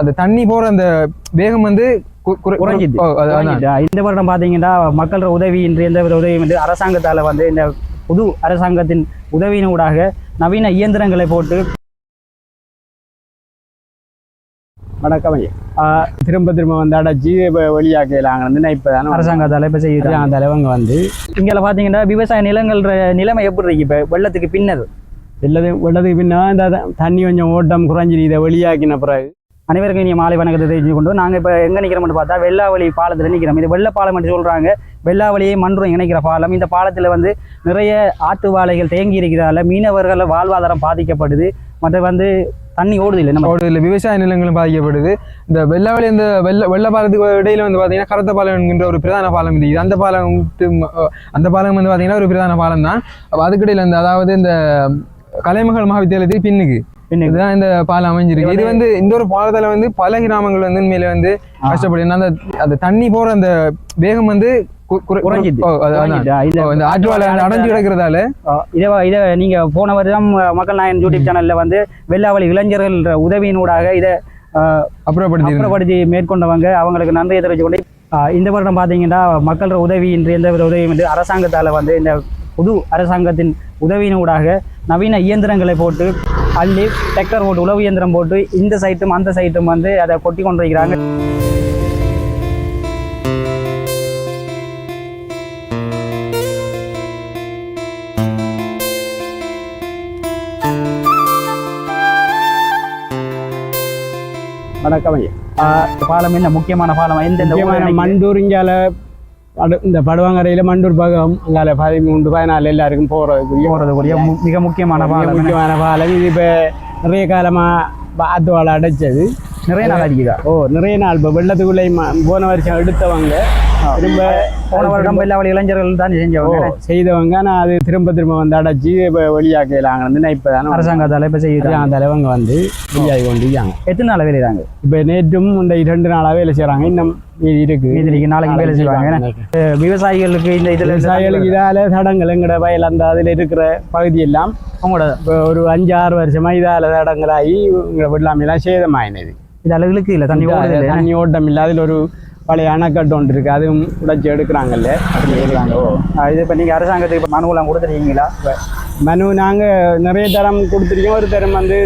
அந்த தண்ணி போற அந்த வேகம் வந்து குறைஞ்சிது. இந்த வருடம் பார்த்தீங்கன்னா மக்களோட உதவி இன்று எந்த ஒரு உதவியும் வந்து அரசாங்கத்தால் வந்து இந்த புது அரசாங்கத்தின் உதவியினூடாக நவீன இயந்திரங்களை போட்டு வணக்கம் திரும்ப திரும்ப வந்து அடைச்சி வெளியாக்கலாங்கன்னு இப்போ தானே அரசாங்கத்தால் இப்போ அந்த தலைவங்க வந்து. இங்கே பார்த்தீங்கன்னா விவசாய நிலங்கள்ற நிலைமை எப்படி இருக்கு? இப்போ வெள்ளத்துக்கு பின்னது. வெள்ளது வெள்ளத்துக்கு பின்னா இந்த தண்ணி கொஞ்சம் ஓட்டம் குறைஞ்சி இதை வெளியாக்கின பிறகு. அனைவருக்கும் இனிய மாலை வணக்கத்தை தெரிஞ்சு கொண்டு நாங்கள் இப்போ எங்கே நிற்கிறோம்னு பார்த்தா வெள்ளாவளி பாலத்தில் நிற்கிறோம் இது வெள்ள பாலம் என்று சொல்கிறாங்க வெள்ளாவளியை மன்றம் இணைக்கிற பாலம். இந்த பாலத்தில் வந்து நிறைய ஆற்று வாழைகள் தேங்கி இருக்கிறதால மீனவர்கள் வாழ்வாதாரம் பாதிக்கப்படுது. மற்ற வந்து தண்ணி ஓடுது இல்லை நம்ம ஓடுதில்ல விவசாய நிலங்களும் பாதிக்கப்படுது. இந்த வெள்ளாவளி இந்த வெள்ள வெள்ள பாலத்துக்கு இடையில வந்து பார்த்தீங்கன்னா கருத்த பாலம் என்கின்ற ஒரு பிரதான பாலம் இருக்குது அந்த பாலம் அந்த பாலம் வந்து பார்த்தீங்கன்னா ஒரு பிரதான பாலம் தான். அதுக்கிடையில் இந்த அதாவது இந்த கலைமகள் மகாவித்தியாலயத்துக்கு பின்னுக்கு. இதுதான் இந்த பாலம் அமைஞ்சிருக்கு. இது வந்து இந்த ஒரு பாலத்துல வந்து பல கிராமங்கள் வந்து உண்மையில வந்து கஷ்டப்படு. ஏன்னா அந்த அந்த தண்ணி போற அந்த வேகம் வந்து அடைஞ்சு கிடக்கிறதால. இதை இதை நீங்கள் போன வருடம் மக்கள் நாயன் யூடியூப் சேனலில் வந்து வெள்ளாவளி இளைஞர்கள் உதவியினூடாக இதை அப்புறப்படுத்தி அப்புறப்படுத்தி மேற்கொண்டவங்க. அவங்களுக்கு நன்றியை தெரிவிச்சு கொண்டு இந்த வருடம் பார்த்தீங்கன்னா மக்களோட உதவி இன்று எந்த ஒரு உதவியும் வந்து அரசாங்கத்தால் வந்து இந்த புது அரசாங்கத்தின் உதவியினூடாக நவீன இயந்திரங்களை போட்டு அள்ளி டிராக்டர் போட்டு உழவு இயந்திரம் போட்டு இந்த சைட்டும் அந்த சைட்டும் வந்து அதை கொட்டி கொண்டிருக்கிறாங்க வணக்கம் ஐயா. பாலம் என்ன? முக்கியமான பாலம் எந்த முக்கியமான மண்டூர் இங்கால படு இந்த படுவாங்கரையில மண்டூர் பகம் அங்கால பதிமூன்று பதினாலு எல்லாருக்கும் போகிறதுக்குரிய போகிறதுக்குரிய மிக முக்கியமான பாலம் முக்கியமான பாலம் இது இப்போ நிறைய காலமாக ஆத்து வாழை அடைச்சது நிறைய நாள் அடிக்குதா ஓ நிறைய நாள் இப்போ வெள்ளத்துக்குள்ளே போன வருஷம் எடுத்தவங்க திரும்ப போன வருடம் வெள்ளாவளி இளைஞர்கள் தான் செஞ்சவங்க. செய்தவங்க. ஆனால் அது திரும்ப திரும்ப வந்து அடைச்சி இப்போ வெளியாக்கலாங்கன்னு இப்போ தானே அரசாங்கத்தால் இப்போ செய்யுறாங்க அந்த தலைவங்க வந்து வெளியாகி கொண்டிருக்காங்க. எத்தனை நாள் வெளியிறாங்க இப்போ நேற்றும் இந்த இரண்டு நாளாக வேலை செய்கிறாங்க இன்னும் இருக்கு. நாளைக்கு வேலை செய்வாங்க. விவசாயிகளுக்கு இந்த இதில் விவசாயிகளுக்கு இதால தடங்கள் எங்கட வயல் அந்த அதில் இருக்கிற பகுதி எல்லாம் அவங்களோட ஒரு அஞ்சு ஆறு வருஷமா இதால தடங்களாகி இங்கே வெள்ளாமையெல்லாம் சேதமாயினது. இது அளவுக்கு இல்லை. தண்ணி தண்ணி ஓட்டம் இல்லை அதில் ஒரு பழைய அணைக்கட்டு ஒன்று இருக்கு அதுவும் உடைச்சி எடுக்கிறாங்கல்ல. ஓ. ஆ, இது இப்போ நீங்கள் அரசாங்கத்துக்கு இப்போ மனுவெல்லாம் கொடுத்துருக்கீங்களா? மனு நாங்கள் நிறைய தரம் கொடுத்துருக்கோம். ஒரு தரம் வந்து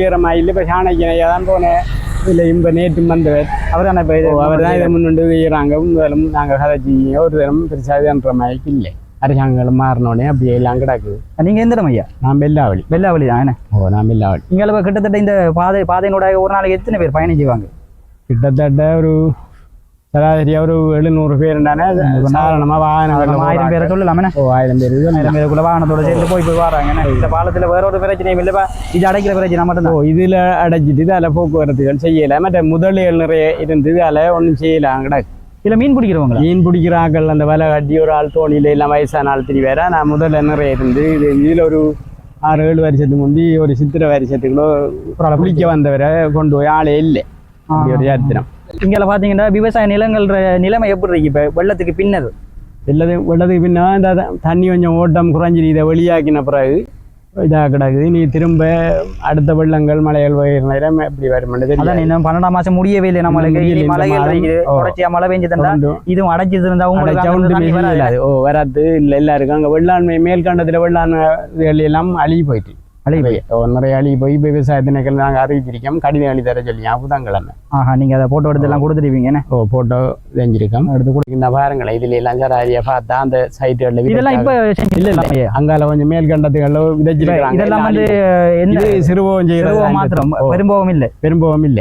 ஈரமாக இல்லை இப்போ சாணக்கியனையாக தான் போனேன். இல்லை இப்போ நேற்று வந்தவர். அவர் தானே இப்போ இது அவர் தான் இதை முன்னிட்டு செய்கிறாங்க முதலும் நாங்கள் கதைச்சி ஒரு தரம் பெருசாக இதுன்ற மாதிரி இல்லை. அரசாங்கம் மாறினோடனே அப்படியே எல்லாம் கிடக்குது நீங்கள் எந்த இடம் ஐயா? நான் வெள்ளாவளி. வெள்ளாவளி தான் என்ன? ஓ நான் இங்கே இப்போ கிட்டத்தட்ட இந்த பாதை பாதையினோட ஒரு நாளைக்கு எத்தனை பேர் பயணம் செய்வாங்க? கிட்டத்தட்ட ஒரு சராசரியாக ஒரு எழுநூறு பேர் சாதாரணமாக வாகனங்கள் நம்ம ஆயிரம் பேரை சொல்லலாமே. ஓ ஆயிரம் பேர். ஆயிரம் பேருக்குள்ள வாகனத்தோட சேர்ந்து போய் போய் வராங்க. இந்த பாலத்தில் வேற ஒரு பிரச்சனையும் இல்லைப்பா இது அடைக்கிற பிரச்சனை ஓ மட்டும்தான் இதில் அடைச்சிட்டு அதில் போக்குவரத்துகள் செய்யலை. மற்ற முதலிகள் நிறைய இருந்து அதில் ஒன்றும் செய்யலாம் கிடக்கு இல்லை மீன் பிடிக்கிறவங்களா? மீன் பிடிக்கிற ஆட்கள் அந்த வலை கட்டி ஒரு ஆள் தோணியில் எல்லாம் வயசான ஆள் திரி வேற. நான் முதல்ல நிறைய இருந்து இது இதில் ஒரு ஆறு ஏழு வருஷத்துக்கு முந்தி ஒரு சித்திரை வருஷத்துக்குள்ள குளிக்க வந்தவரை கொண்டு போய் ஆளே இல்லை. ஒரு யாத்திரம் இங்கே பார்த்தீங்கன்னா விவசாய நிலங்கள்ற நிலைமை எப்படி இருக்கு? இப்போ வெள்ளத்துக்கு பின்னது. வெள்ளது வெள்ளத்துக்கு பின்னா இந்த தண்ணி கொஞ்சம் ஓட்டம் குறைஞ்சி இதை வெளியாக்கின பிறகு இதாக கிடக்குது. நீ திரும்ப அடுத்த வெள்ளங்கள் பெய்யுற நேரம் எப்படி தெரியாது. இன்னும் பன்னெண்டாம் மாசம் முடியவே இல்லை நம்மளுக்கு. தொடர்ச்சியா மழை பெஞ்சதுண்டா இதுவும் அடைச்சிட்டு இருந்தா உங்களுக்கு. ஓ வராது. இல்லை எல்லாருக்கும் அங்கே வெள்ளாண்மை மேல்கண்டத்தில் வெள்ளாண்மை எல்லாம் அழுகி போயிட்டு. அழுகி நிறைய. போய் இப்போ விவசாயத்தினர்கள் நாங்கள் அறிவிச்சிருக்கோம் கடிதம் எழுதி தர சொல்லி புதன்கிழமை ஆஹா நீங்க அதை போட்டோ எடுத்து எல்லாம் கொடுத்துருவீங்க ஓ போட்டோ செஞ்சிருக்கோம் எடுத்து கொடுக்கிற பாருங்களேன் இதுல எல்லாம் சராரியா பார்த்தா அந்த சைட்டுகளில் இதெல்லாம் இப்ப இல்ல இல்ல அங்கால கொஞ்சம் மேல்கண்டத்துகளில் விதைச்சிருக்காங்க இதெல்லாம் வந்து என்ன இது சிறுபவம் செய்யறது மாத்திரம் பெரும்போகம் இல்ல பெரும்பவம் இல்ல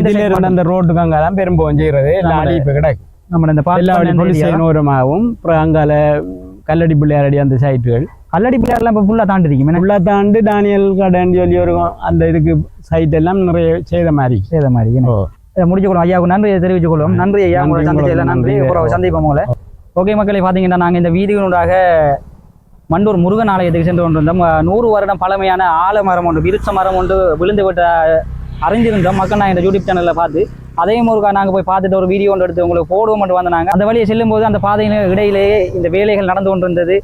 இதுல இருந்து அந்த ரோட்டுக்கு அங்கால பெரும்பவம் செய்யறது அழிப்பு கிடக்கு நம்ம இந்த பாட்டு ஓரமாகவும் அப்புறம் அங்கால கல்லடி பிள்ளையாரடி அந்த சைட்டுகள். கல்லடி பிள்ளையாரெல்லாம் இப்ப ஃபுல்லா தாண்டி இருக்கீங்க என்ன? உள்ள தாண்டு டானியல் கடன் சொல்லி ஒரு அந்த இதுக்கு சைட் எல்லாம் நிறைய செய்த மாதிரி. செய்த மாதிரி. இதை முடிச்சுக்கொள்ளும் ஐயாவுக்கு நன்றி தெரிவித்துக் கொள்வோம் நன்றி ஐயா உங்களை சந்திச்சதுல நன்றி. அப்புறம் சந்திப்போம் உங்களை ஓகே மக்களை பார்த்தீங்கன்னா நாங்கள் இந்த வீதியினூடாக மண்டூர் முருகன் ஆலயத்துக்கு சென்று கொண்டிருந்தோம். நூறு வருடம் பழமையான ஆலமரம் ஒன்று விருட்ச மரம் ஒன்று விழுந்து விட்ட அறிஞ்சிருந்தோம் மக்கள் நான் இந்த யூடியூப் சேனலில் பார்த்து அதையும் ஒருக்கா நாங்கள் போய் பார்த்துட்டு ஒரு வீடியோ ஒன்று எடுத்து உங்களுக்கு போடுவோம் மட்டும் வந்தாங்க அந்த வழியை செல்லும்போது அந்த பாதையின் இடையிலேயே இந்த வேலைகள் நடந்து கொண்டிருந்தது.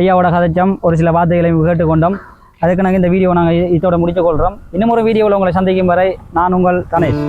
ஐயாவோட கதைச்சம் ஒரு சில வார்த்தைகளையும் கேட்டுக்கொண்டோம். அதுக்கு நாங்கள் இந்த வீடியோ நாங்கள் இதோட முடிச்சு கொள்கிறோம் இன்னும் ஒரு வீடியோவில் உங்களை சந்திக்கும் வரை நான் உங்கள் கணேஷ்.